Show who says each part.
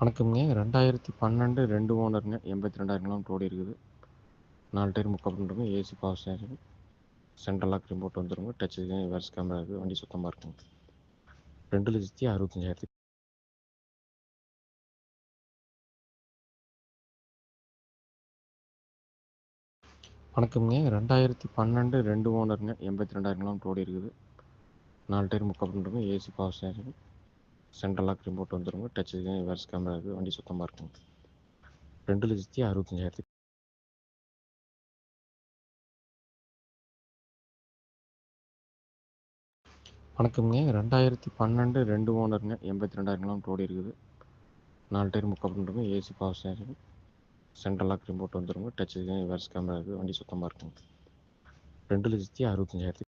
Speaker 1: வணக்கம்ங்க. ரெண்டாயிரத்தி பன்னெண்டு ரெண்டு ஓனருங்க. எண்பத்தி ரெண்டாயிரம் கிலோமீட்டர் ஓடி இருக்குது. நாலு டயர் முக்கால் பண்ணுறோங்க AC power station central lock remote வந்துருங்க. டச் வேர்ஸ் கேமரா இருக்குது வண்டி சுத்தமாக இருக்குங்க. ரெண்டு லட்சத்தி அறுபத்தஞ்சாயிரத்தி வணக்கம்ங்க. ரெண்டாயிரத்தி பன்னெண்டு ரெண்டு ஓனருங்க. எண்பத்தி ரெண்டாயிரம் கிலோமீட்டர் ஓடி இருக்குது. நாலு டயர் முக்கால் பண்ணுறோங்க AC power station central lock remote வந்துருங்க. டச் வேர்ஸ் கேமரா இருக்குது வண்டி சுத்தமாக இருக்கும் ரெண்டு லட்சத்தி அறுபத்தஞ்சாயிரத்துக்கு வணக்கம்ங்க. ரெண்டாயிரத்தி பன்னெண்டு ரெண்டு ஓனருங்க. எண்பத்தி ரெண்டாயிரம் கிலோமீட்டர் ஓடி இருக்குது. நாலு டயர் முக்கால் பண்ணுறோங்க AC power steering central lock remote வந்துருங்க. டச் வேர்ஸ் கேமரா இருக்குது வண்டி சுத்தமாக இருக்கும் ரெண்டு லட்சத்தி அறுபத்தஞ்சாயிரத்துக்கு